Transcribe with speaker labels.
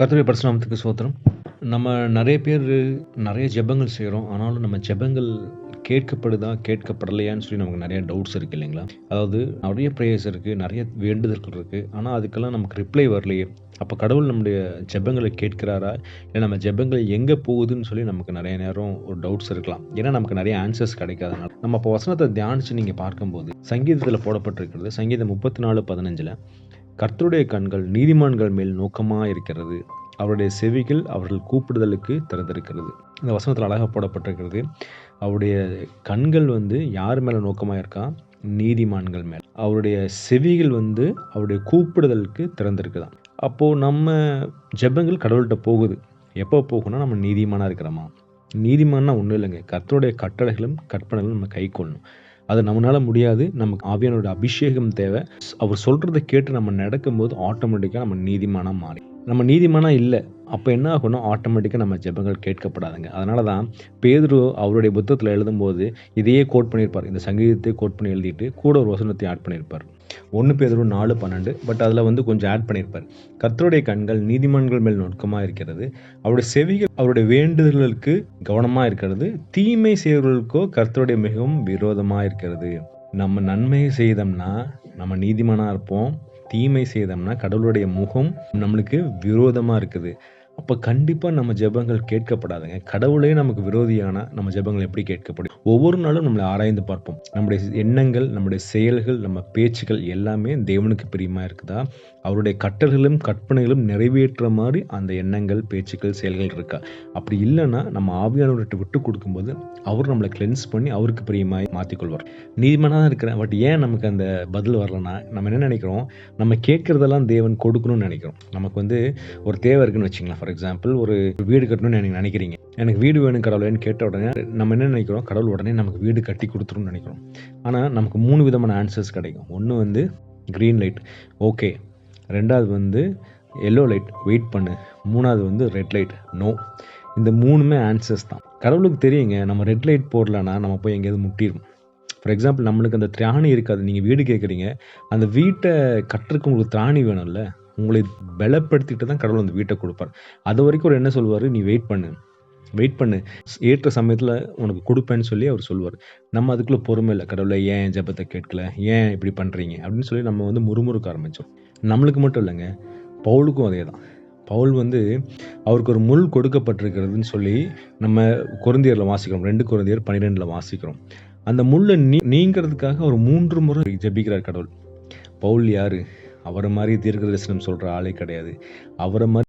Speaker 1: கர்த்தருடைய பரிசுநாமத்துக்கு சோத்திரம் நம்ம நிறைய பேர் நிறைய ஜெபங்கள் செய்கிறோம் ஆனாலும் நம்ம ஜெபங்கள் கேட்கப்படுதா? கேட்கப்படலையான்னு சொல்லி நமக்கு நிறைய டவுட்ஸ் இருக்குது இல்லைங்களா? அதாவது நிறைய ப்ரேயர்ஸ் இருக்குது நிறைய வேண்டுதல்கள் இருக்குது ஆனால் அதுக்கெல்லாம் நமக்கு ரிப்ளை வரலையே! அப்போ கடவுள் நம்முடைய ஜெபங்களை கேட்கிறாரா? இல்லை நம்ம ஜெபங்கள் எங்கே போகுதுன்னு சொல்லி நமக்கு நிறைய நேரம் ஒரு டவுட்ஸ் இருக்கலாம். ஏன்னா நமக்கு நிறைய ஆன்சர்ஸ் கிடைக்காதனால. நம்ம இப்போ வசனத்தை தியானிச்சு நீங்கள் பார்க்கும்போது, சங்கீதத்தில் போடப்பட்டிருக்கிறது. சங்கீதம் 34:15ல கர்த்தருடைய கண்கள் நீதிமான்கள் மேல் நோக்கமாக இருக்கிறது. அவருடைய செவிகள் அவர்கள் கூப்பிடுதலுக்கு திறந்திருக்கிறது. இந்த வசனத்தில் அழகாக போடப்பட்டிருக்கிறது. அவருடைய கண்கள் வந்து யார் மேலே நோக்கமாக இருக்கா நீதிமான்கள் மேல். அவருடைய செவிகள் வந்து அவருடைய கூப்பிடுதலுக்கு திறந்திருக்குதான் அப்போது நம்ம ஜெபங்கள் கடவுள்கிட்ட போகுது. எப்போ போகும்னா, நம்ம நீதிமானாக இருக்கிறோமா? நீதிமானா ஒன்றும் இல்லைங்க கர்த்தருடைய கட்டளைகளும், கற்பனைகளும் நம்ம கைக்கொள்ளணும். அது நம்மளால் முடியாது. நமக்கு ஆவியானோட அபிஷேகம் தேவை. அவர் சொல்கிறத கேட்டு நம்ம நடக்கும்போது ஆட்டோமேட்டிக்காக நம்ம நீதிமானா மாறி நம்ம நீதிமானா இல்லை அப்போ என்ன ஆகும்னா, ஆட்டோமேட்டிக்காக நம்ம ஜெபங்கள் கேட்கப்படாதுங்க. அதனால தான் பேதுரு அவருடைய புத்தகத்தில் எழுதும்போது, இதையே கோட் பண்ணியிருப்பார். இந்த சங்கீதத்தை கோட் பண்ணி எழுதிட்டு, கூட ஒரு வசனத்தை ஆட் பண்ணியிருப்பார். ஒன்று பேதரும் நாலு பன்னெண்டு பட் அதில் வந்து கொஞ்சம் ஆட் பண்ணியிருப்பார். கர்த்தருடைய கண்கள் நீதிமான்கள் மேல் நோக்கமா இருக்கிறது. அவருடைய செவிகள் அவருடைய வேண்டுதல்களுக்கு கவனமாக இருக்கிறது. தீமை செய்வர்களுக்கோ கர்த்தருடைய மிகவும் விரோதமாக இருக்கிறது. நம்ம நன்மையை செய்தோம்னா, நம்ம நீதிமனாக இருப்போம். தீமை செய்தோம்னா, கடவுளுடைய முகம் நம்மளுக்கு விரோதமாக இருக்குது. அப்போ கண்டிப்பாக நம்ம ஜெபங்கள் கேட்கப்படாதுங்க. கடவுளே நமக்கு விரோதியான நம்ம ஜெபங்கள் எப்படி கேட்கப்படும்? ஒவ்வொரு நாளும் நம்மளை ஆராய்ந்து பார்ப்போம். நம்முடைய எண்ணங்கள், நம்முடைய செயல்கள், நம்ம பேச்சுகள் எல்லாமே தேவனுக்கு பிரியமாக இருக்குதா? அவருடைய கட்டல்களும் கற்பனைகளும் நிறைவேற்ற மாதிரி அந்த எண்ணங்கள், பேச்சுக்கள், செயல்கள் இருக்கா? அப்படி இல்லைன்னா நம்ம ஆவியானவர்கிட்ட விட்டு கொடுக்கும்போது அவர் நம்மளை கிளென்ஸ் பண்ணி அவருக்கு பிரியமாக மாற்றிக்கொள்வார் நீதிமனாக தான் இருக்கிறேன். பட் ஏன் நமக்கு அந்த பதில் வரலன்னா, நம்ம என்ன நினைக்கிறோம் நம்ம கேட்குறதெல்லாம் தேவன் கொடுக்கணும்னு நினைக்கிறோம் நமக்கு வந்து ஒரு தேவை இருக்குன்னு வச்சுக்கலாம் ஃபார் எக்ஸாம்பிள் ஒரு வீடு கட்டணும்னு நினைக்கிறீங்க எனக்கு வீடு வேணும் கடவுளேன்னு கேட்ட உடனே, நம்ம என்ன நினைக்கிறோம் கடவுள் உடனே நமக்கு வீடு கட்டி கொடுத்துருன்னு நினைக்கிறோம் ஆனால் நமக்கு மூணு விதமான ஆன்சர்ஸ் கிடைக்கும். ஒன்று வந்து க்ரீன் லைட். ஓகே. ரெண்டாவது வந்து எல்லோ லைட். வெயிட் பண்ணு. மூணாவது வந்து ரெட் லைட். நோ. இந்த மூணுமே ஆன்சர்ஸ் தான். கடவுளுக்கு தெரியுங்க. நம்ம ரெட் லைட் போடலன்னா, நம்ம போய் எங்கேயாவது முட்டிடும் ஃபார் எக்ஸாம்பிள் நம்மளுக்கு அந்த திராணி இருக்காது. நீங்கள் வீடு கேட்குறீங்க அந்த வீட்டை கட்டுறதுக்கு உங்களுக்கு திராணி வேணும்ல. உங்களை பலப்படுத்திட்டு தான் கடவுள் அந்த கொடுப்பாரு அது வரைக்கும் அவர் என்ன சொல்லுவார் நீ வெயிட் பண்ணு. வெயிட் பண்ணு. ஏற்ற சமயத்தில் உனக்கு கொடுப்பேன்னு சொல்லி அவர் சொல்லுவார் நம்ம அதுக்குள்ளே பொறுமை இல்லை கடவுளை ஏன் ஜபத்தை கேட்கல? ஏன் இப்படி பண்றீங்க? அப்படின்னு சொல்லி நம்ம வந்து முறுமுறுக்க ஆரம்பித்தோம் நம்மளுக்கு மட்டும் இல்லைங்க பவுலுக்கும் அதேதான். பவுல் வந்து அவருக்கு ஒரு முள் கொடுக்கப்பட்டிருக்கிறதுன்னு சொல்லி நம்ம கொரிந்தியர்ல வாசிக்கிறோம். ரெண்டு குழந்தையர் பன்னிரெண்டில் வாசிக்கிறோம். அந்த முள்ளை நீ நீங்கிறதுக்காக அவர் மூன்று முறை ஜெபிக்கிறார் கடவுள். பவுல் யாரு? அவரை மாதிரி தீர்க்க தரிசனம் சொல்ற ஆளே கிடையாது. அவரை மாதிரி